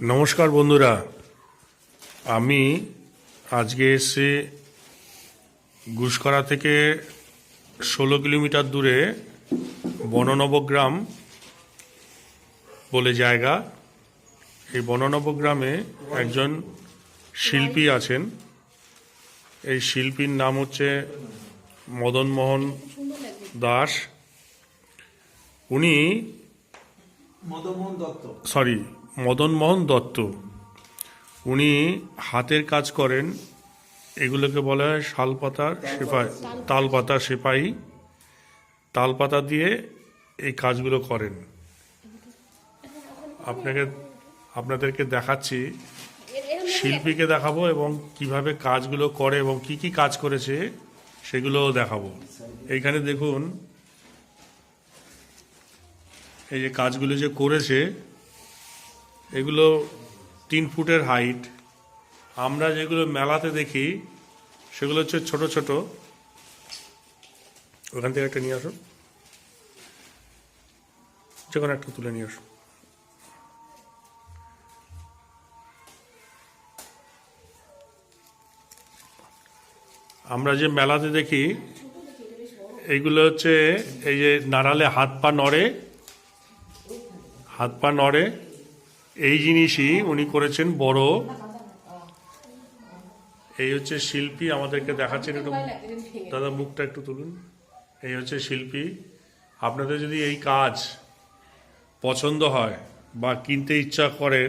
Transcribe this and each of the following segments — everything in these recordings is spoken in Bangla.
নমস্কার বন্ধুরা। আমি আজকে এসে ঘুষকরা থেকে ষোলো কিলোমিটার দূরে বননবগ্রাম বলে জায়গা। এই বননবগ্রামে একজন শিল্পী আছেন। এই শিল্পীর নাম হচ্ছে মদনমোহন দাস। উনি মদনমোহন দত্ত। সরি মদনমোহন দত্ত। উনি হাতের কাজ করেন এগুলোকে বলা হয় শালপাতার সেপাই তালপাতা সেপাই তালপাতা দিয়ে এই কাজগুলো করেন। আপনাকে আপনাদেরকে দেখাচ্ছি শিল্পীকে দেখাবো এবং কীভাবে কাজগুলো করে এবং কি কি কাজ করেছে সেগুলোও দেখাবো। এইখানে দেখুন এই যে কাজগুলো যে করেছে, এগুলো তিন ফুটের হাইট আমরা যেগুলো মেলাতে দেখি, সেগুলো হচ্ছে ছোট ছোট। ওখান থেকে একটা নিয়ে আসো যে কোনো একটা তুলে নিয়ে আসো আমরা যে মেলাতে দেখি এইগুলো হচ্ছে এই যে নাড়ালে হাত পা নড়ে হাত পা নড়ে, এই জিনিসই উনি করেছেন বড়। এই হচ্ছে শিল্পী আমাদেরকে দেখাচ্ছেন একটু। দাদা, মুখটা একটু তুলুন। এই হচ্ছে শিল্পী। আপনাদের যদি এই কাজ পছন্দ হয় বা কিনতে ইচ্ছা করেন,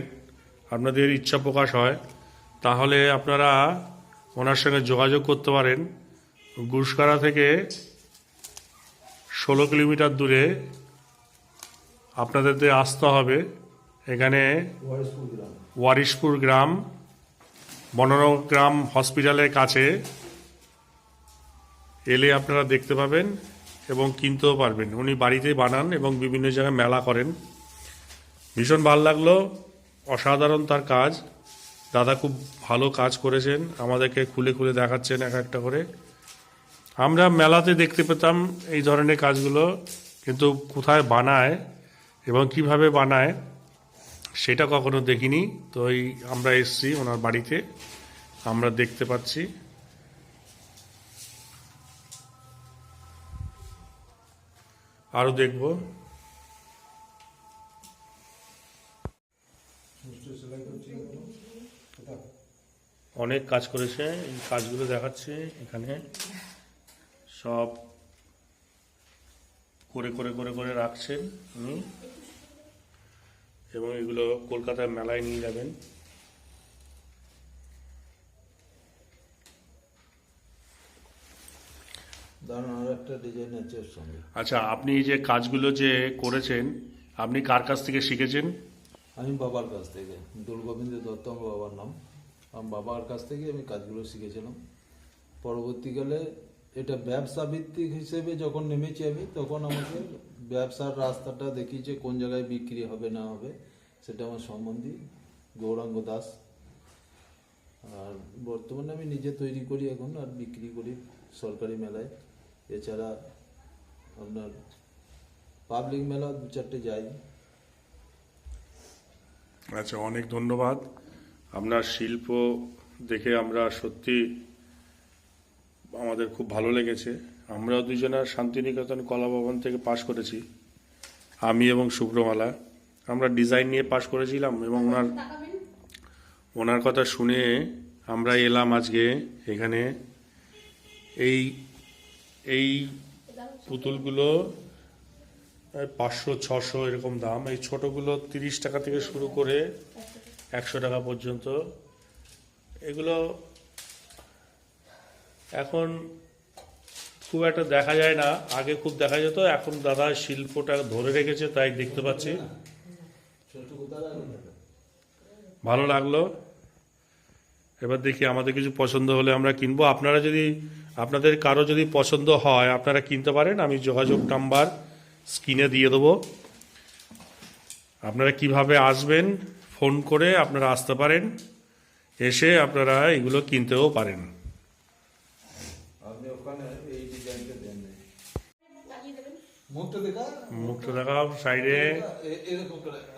আপনাদের ইচ্ছা প্রকাশ হয়, তাহলে আপনারা ওনার সঙ্গে যোগাযোগ করতে পারেন। গুসকারা থেকে ষোলো কিলোমিটার দূরে আপনাদের আসতে হবে। এখানে ওয়ারিশপুর গ্রাম বনগ্রাম হসপিটালের কাছে এলে আপনারা দেখতে পাবেন এবং কিনতেও পারবেন। উনি বাড়িতে বানান এবং বিভিন্ন জায়গায় মেলা করেন। ভীষণ ভালো লাগল। অসাধারণ তার কাজ। দাদা খুব ভালো কাজ করেছেন। আমাদেরকে খুলে খুলে দেখাচ্ছেন এক একটা করে। আমরা মেলাতে দেখতে পেতাম এই ধরনের কাজগুলো, কিন্তু কোথায় বানায় এবং কীভাবে বানায়, সেটা কখনো দেখিনি। তো এই আমরা এসছি ওনার বাড়িতে, আমরা দেখতে পাচ্ছি। আরও দেখব। অনেক কাজ করেছে, এই কাজগুলো দেখাচ্ছে এখানে। সব করে করে করে করে রাখছেন উনি। এবং এগুলো কলকাতার মেলায় নিয়ে যাবেন। আচ্ছা আপনি যে কাজগুলো যে করেছেন আপনি কার কাছ থেকে শিখেছেন? আমি বাবার কাছ থেকে দুর্গোবিন্দ দত্ত আমার বাবার নাম। আমার বাবার কাছ থেকে আমি কাজগুলো শিখেছিলাম। পরবর্তীকালে এটা ব্যবসা ভিত্তিক হিসেবে যখন নেমেছি আমি তখন আমাকে ব্যবসার রাস্তাটা দেখি যে কোন জায়গায় বিক্রি হবে, না হবে, সেটা আমার সম্বন্ধী গৌরাঙ্গ দাস। আর বর্তমানে আমি নিজে তৈরি করি এখন আর বিক্রি করি সরকারি মেলায়। এছাড়া আপনার পাবলিক মেলা দু চারটে যাই। আচ্ছা অনেক ধন্যবাদ। আপনার শিল্প দেখে আমরা সত্যি আমাদের খুব ভালো লেগেছে। আমরাও দুজনা শান্তিনিকেতন কলা ভবন থেকে পাশ করেছি, আমি এবং শুভ্রমালা। আমরা ডিজাইন নিয়ে পাশ করেছিলাম এবং ওনার ওনার কথা শুনে আমরা এলাম আজকে এখানে। এই এই পুতুলগুলো পাঁচশো, ছশো এরকম দাম। এই ছোটগুলো তিরিশ টাকা থেকে শুরু করে একশো টাকা পর্যন্ত। এগুলো এখন খুব একটা দেখা যায় না। আগে খুব দেখা যেত, এখন দাদা শিল্পটা ধরে রেখেছে, তাই দেখতে পাচ্ছি। ভালো লাগল। এবার দেখি আমাদের কিছু পছন্দ হলে আমরা কিনবো। আপনারা যদি, আপনাদের কারও যদি পছন্দ হয়, আপনারা কিনতে পারেন। আমি যোগাযোগ নাম্বার, স্ক্রিনে দিয়ে দেবো। আপনারা কীভাবে আসবেন, ফোন করে আপনারা আসতে পারেন। এসে আপনারা এগুলো কিনতেও পারেন। আপনি ওখানে মুখটা দেখা মুখটা দেখাও সাইডে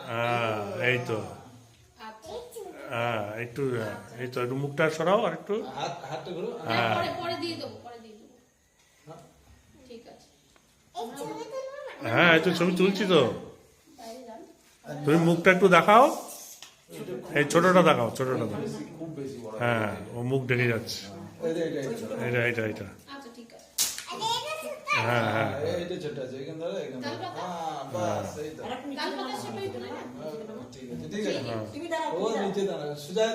হ্যাঁ এই তো। হ্যাঁ একটু এই তো একটু মুখটা সরাও আর একটু। হাত হাতটা করো। হ্যাঁ। আছে। হ্যাঁ এই তো ছবি তুলছি তো। তুমি মুখটা একটু দেখাও। এই ছোটটা দেখাও ছোটটা দেখাও। বেশি খুব বেশি বড়। হ্যাঁ ও মুখ ঢেকে যাচ্ছে। এটা এটা এটা এটা এটা এটা আচ্ছা ঠিক আছে হ্যাঁ হ্যাঁ এটা ছোট আছে এখান ধরে এখান ধরে। হ্যাঁ বাস এই তো। ঠিক আছে ঠিক আছে তুমি দাঁড়াও ও নিচে দাঁড়া সুজায়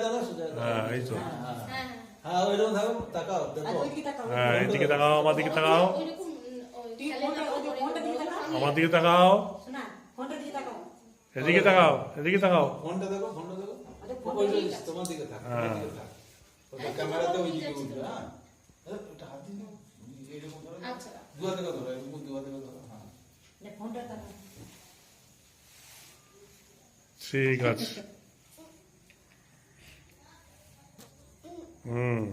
হ্যাঁ এই তো। হ্যাঁ হ্যাঁ। হ্যাঁ হ্যাঁ। ওইরকম থাকো তাকাও দেখো। তাকাও। হ্যাঁ এদিকে তাকাও আমার দিকে তাকাও। তাকাও। আমার দিকে তাকাও। এদিকে তাকাও এদিকে তাকাও। ফোনটা দেখো ফোনটা দেখো। আচ্ছা, তোমার দিকে থাক হ্যাঁ। তোমার দিকে থাক। ওটা ক্যামেরাতে ওই দিকে উঠবে হ্যাঁ। এ, হাত দিয়ে এরকম আচ্ছা। দুয়া থেকে ধরো দুয়া থেকে ধরো হ্যাঁ ঠিক আছে। হুম।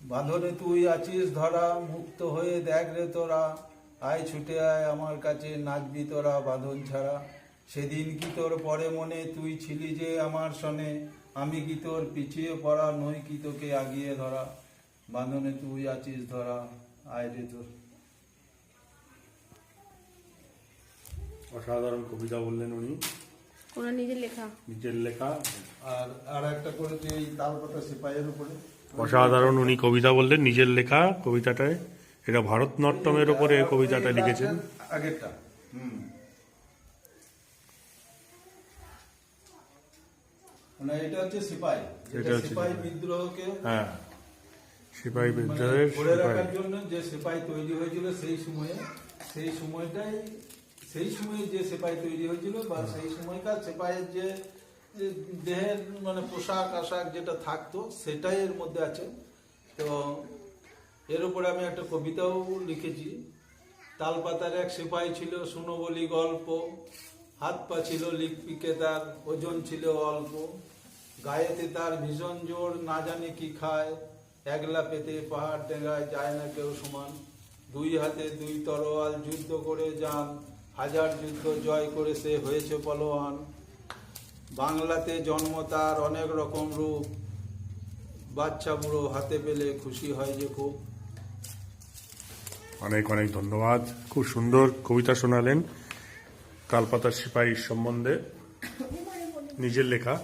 বাঁধনে তুই আছিস ধরা, মুক্ত হয়ে দেখ রে তোরা। আয় ছুটে আয় আমার কাছে, নাচবি তোরা বাঁধন ছাড়া। সেদিন কি তোর পরে মনে তুই ছিলি যে আমার সনে? আমি কি তোর পিছিয়ে পড়া নই কি তোকে আগিয়ে ধরা? বাঁধনে তুই আছিস ধরা আয় তোর অসাধারণ কবিতা বললেন উনি। ওনার নিজের লেখা। নিজের লেখা। আর আর একটা করেছে এই তালপাতা সিপাহের উপরে। অসাধারণ উনি কবিতা বললেন নিজের লেখা কবিতাটায়। এটা ভারতনাট্যমের উপরে কবিতাটা লিখেছেন। আগেরটা। হুম। মানে এটা হচ্ছে সিপাই। এটা সিপাই। বিদ্রোহকে হ্যাঁ। সিপাহী মানে বিদ্রোহের ধরে রাখার জন্য যে সিপাই তৈরি হয়েছিল সেই সময়ে সেই সময়টাই সেই সময়ে যে সিপাই তৈরি হয়েছিল বা সেই সময়কার সিপাইয়ের যে যে দেহের মানে পোশাক আশাক যেটা থাকতো সেটাই এর মধ্যে আছে। তো এর উপরে আমি একটা কবিতাও লিখেছি। তালপাতার এক সিপাই ছিল শুনো বলি গল্প হাত পা ছিল লিপিকে তার ওজন ছিল অল্প। গায়েতে তার ভীষণ জোর না জানে কি খায়। একলা পেতে পাহাড় টেঙ্গায় যায় না কেউ সমান। দুই হাতে দুই তরোয়াল যুদ্ধ করে যান, হাজার যুদ্ধ জয় করে সে হয়েছে পলোয়ান। বাংলাতে জন্ম তার অনেক রকম রূপ। বাচ্চা বুড়ো হাতে পেলে খুশি হয় যে খুব। অনেক অনেক ধন্যবাদ। খুব সুন্দর কবিতা শোনালেন। তালপাতার সিপাহী সম্বন্ধে। নিজের লেখা।